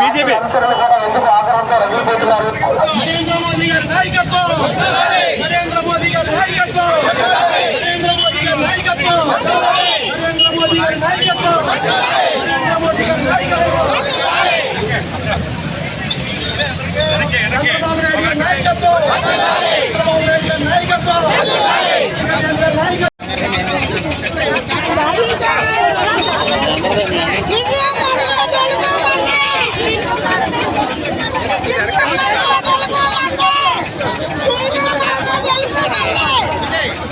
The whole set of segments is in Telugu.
బీజేపీ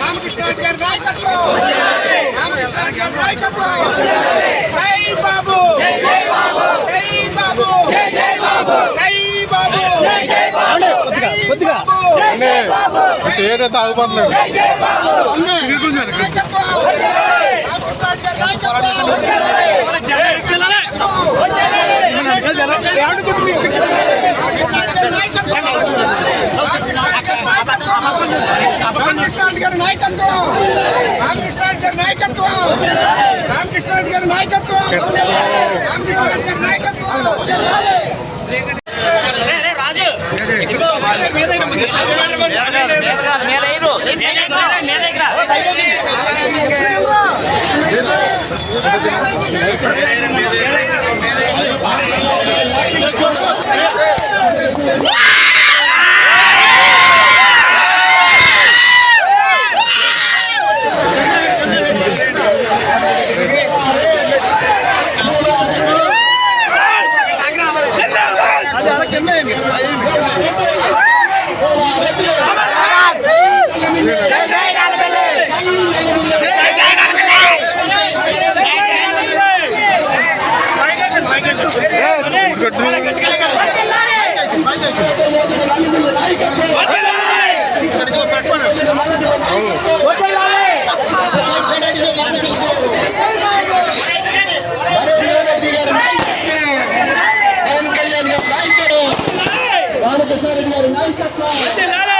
రామకృష్ణ గారి నాయకత్వం రామకృష్ణ గారి నాయకత్వం జై బాబు జై బాబు. జై బాబు జై బాబు. జై బాబు జై బాబు. కొద్దిగా ఏదైతే ఆగిపోతున్నాడు నాయకత్వం. రామకృష్ణ గారి నాయకత్వం రామకృష్ణ గారి నాయకత్వం రామకృష్ణ గారి నాయకత్వం రామకృష్ణ గారి నాయకత్వం రామకృష్ణ గారి Yeah. రామకృష్ణ రెడ్డి గారి నాయకత్వం రెడ్డి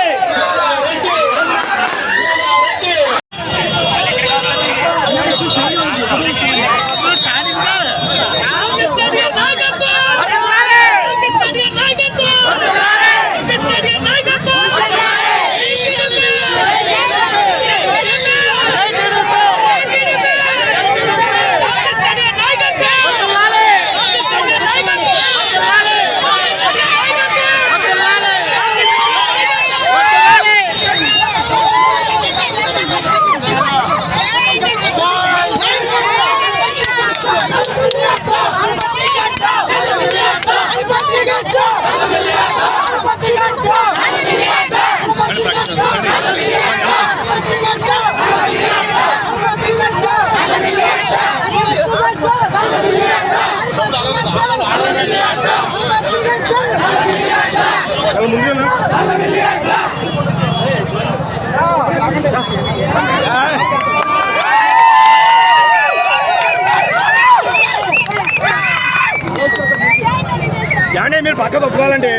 మీరు పక్క తప్పుకోవాలండి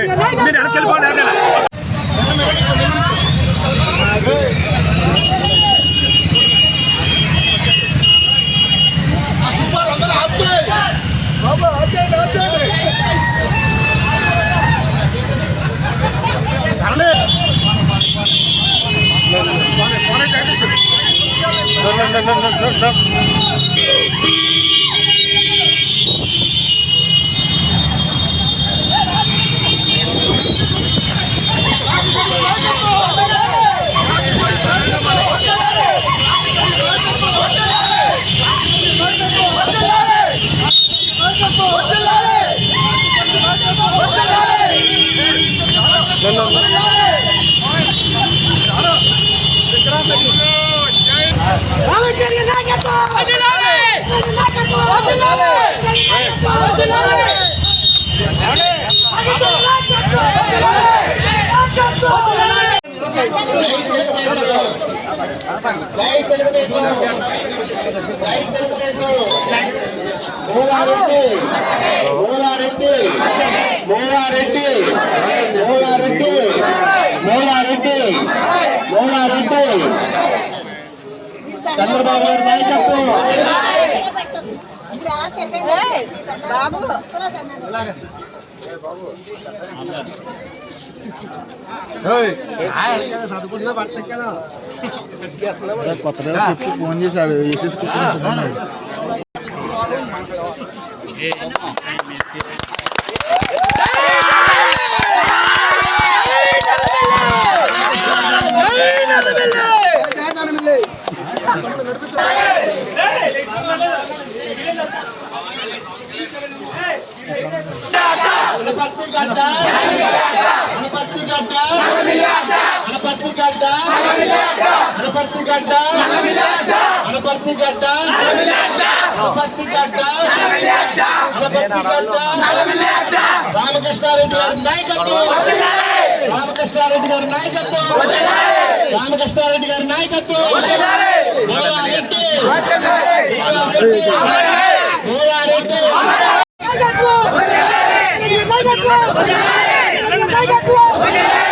మీరు వెనక్కి వెళ్ళిపోలేదు No, no, no, no, no, no. Chandrababu గారి నాయకత్వం. బాబు ఫోన్ చేశాడు వేసేసి అనపత్తి గడ్డ అనపర్తి గడ్డ అనపర్తి గడ్డ అనపర్తి గడ్డ అనపర్తి గడ్డ రామకృష్ణారెడ్డి గారి నాయకత్వం రామకృష్ణారెడ్డి గారి నాయకత్వం రామకృష్ణారెడ్డి గారి నాయకత్వం మూలారెడ్డి మూలారెడ్డి ఇక్కడ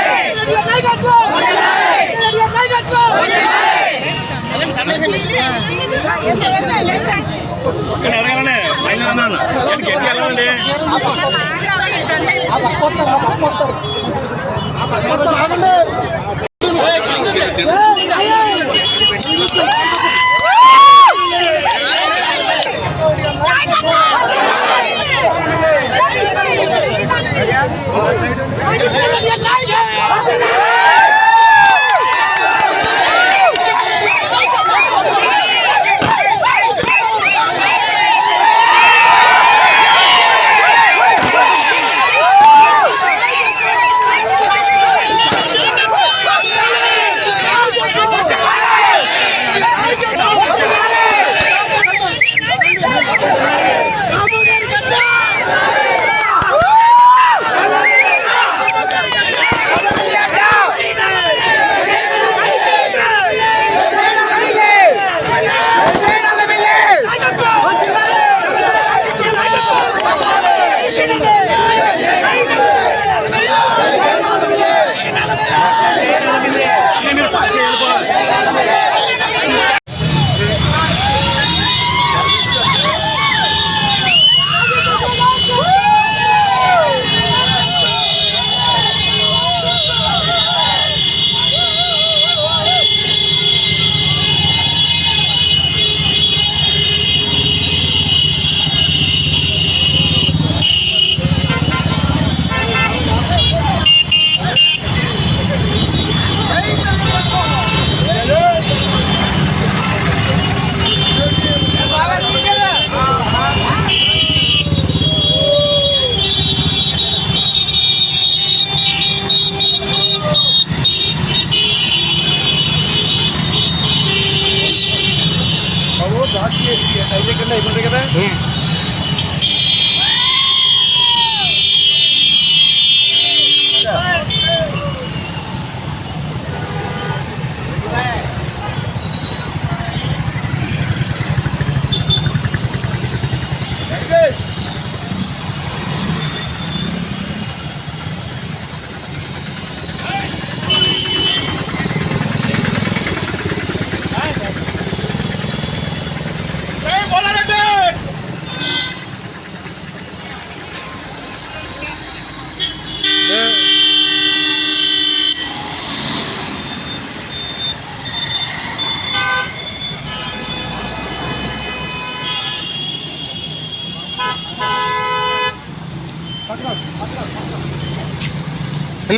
నాయకత్వం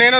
నేను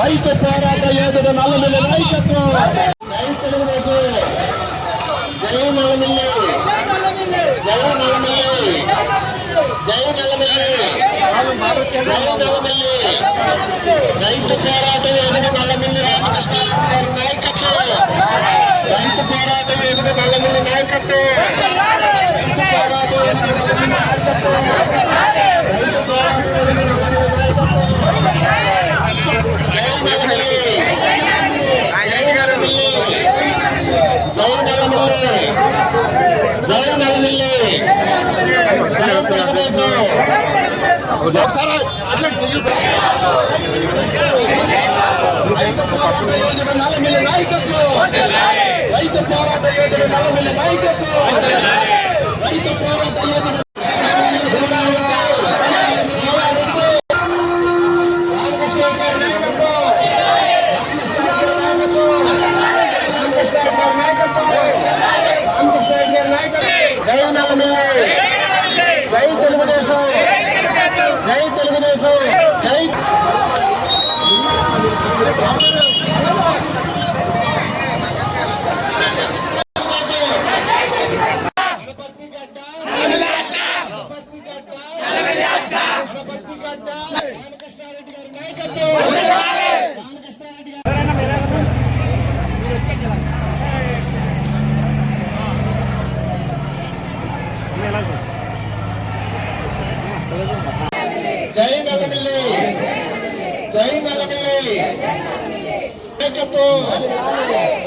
రైతు పోరాట యోధుడు నల్లమిల్లి నాయకత్వం. జై తెలుగుదేశం. జై నల్లమిల్లి. జై నల్లమిల్లి. జై నల్లమిల్లి. జై నల్లమిల్లి. రైతు పోరాట యోధుడు నల్లమిల్లి రామకృష్ణ గారి నాయకత్వం. రైతు పోరాట యోధుడు నల్లమిల్లి నాయకత్వం రైతు పోరాట యోధుడు నల్లమిల్లి నాయకత్వం రైతు పోరాట యోధుడు నల్లమిల్లి నాయకత్వం జై నల్లమిల్లి జై నల్లమిల్లి జై నల్లమిల్లి జై నల్లమిల్లి జై తెలుగుదేశం ఒకసారి అట్లా రైతు పోరాట యోజన నల్లమిల్లి నాయకత్వం రైతు పోరాట యోజన నల్లమిల్లి నాయకత్వం. రైతు పోరాట యోజన రామకృష్ణ గారి నాయకత్వం రామకృష్ణ గారి నాయకత్వం రామకృష్ణ గారి నాయకత్వం రామకృష్ణ గారి నాయకత్వం జై నల్లమిల్లి జై తెలుగుదేశం జై తెలుగుదేశం జై గణపతి గడ్డ గణపతి గడ్డ గణపతి గడ్డ రామకృష్ణారెడ్డి గారి నాయకత్వం రామకృష్ణారెడ్డి గారి జై నల్లమిల్లి జై నల్లమిల్లి నాయకత్వం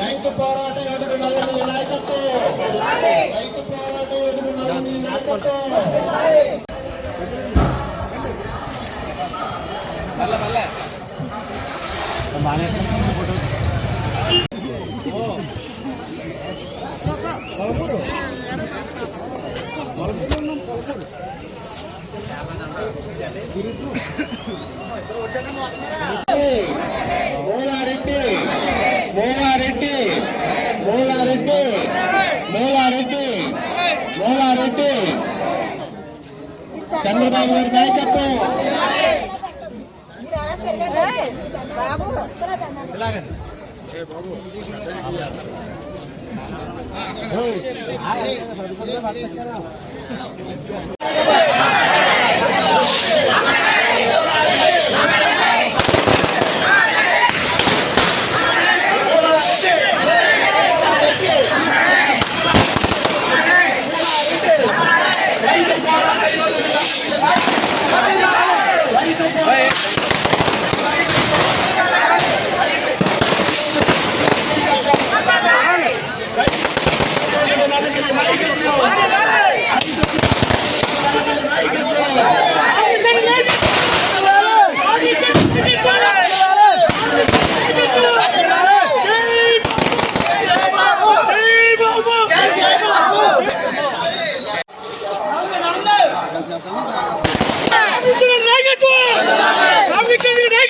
రైతు పోరాట యోధుడు నల్లమిల్లి నాయకత్వం రైతు పోరాట యోధుడు నల్లమిల్లి నాయకత్వం మూలారెడ్డి మూలారెడ్డి మూలారెడ్డి మూలారెడ్డి మూలారెడ్డి. చంద్రబాబు గారి నాయకత్వం. బాబు?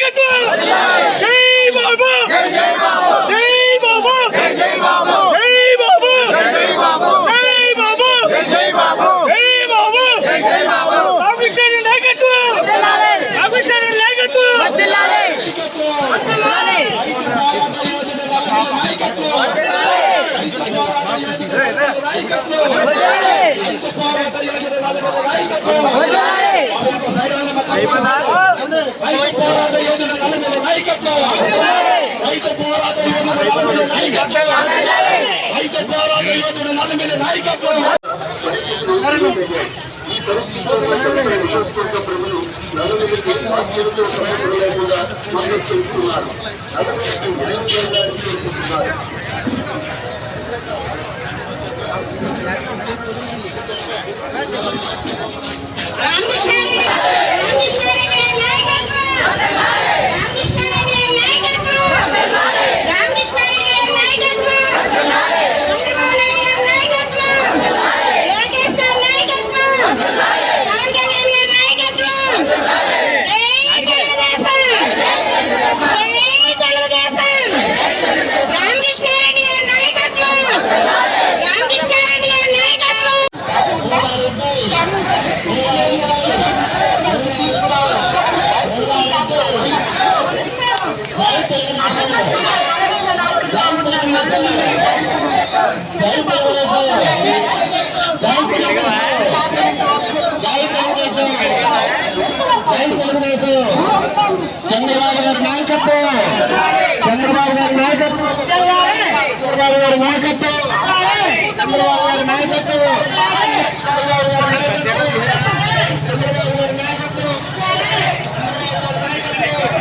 జై బాబా! జై బాబా యోజన నాయకత్వం ఐక్య పోరాట యోజన నలుమిన నాయకత్వం! ఈ పరిస్థితుల్లో ప్రభులు నలుగురికి జీవితం సమయం లేకుండా మనం చెబుతున్నారు నలుగురికి విడుదల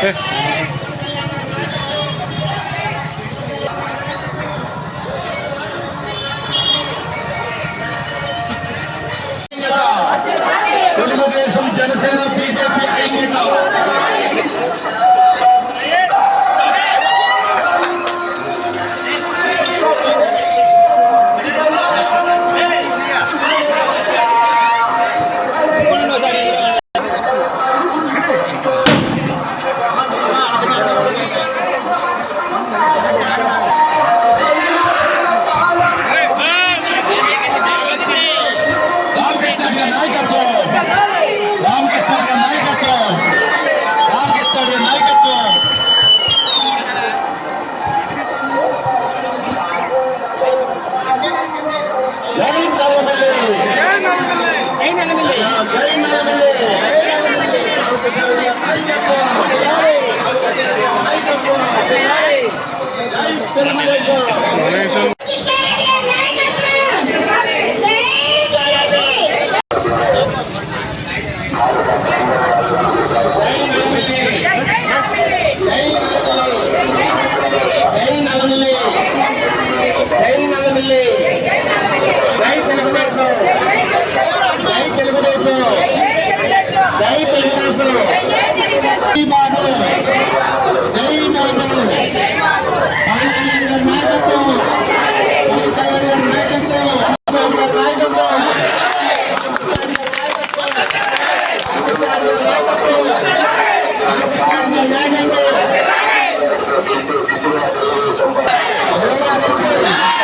Okay. Thank you.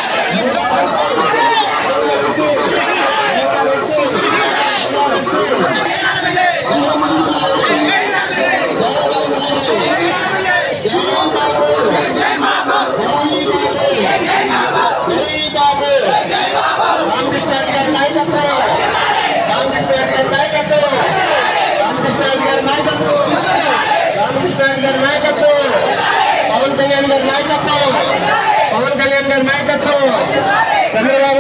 నాయుడు గారి నాయకత్వం. పవన్ కళ్యాణ్ గారి నాయకత్వం. పవన్ కళ్యాణ్ గారి నాయకత్వం. చంద్రబాబు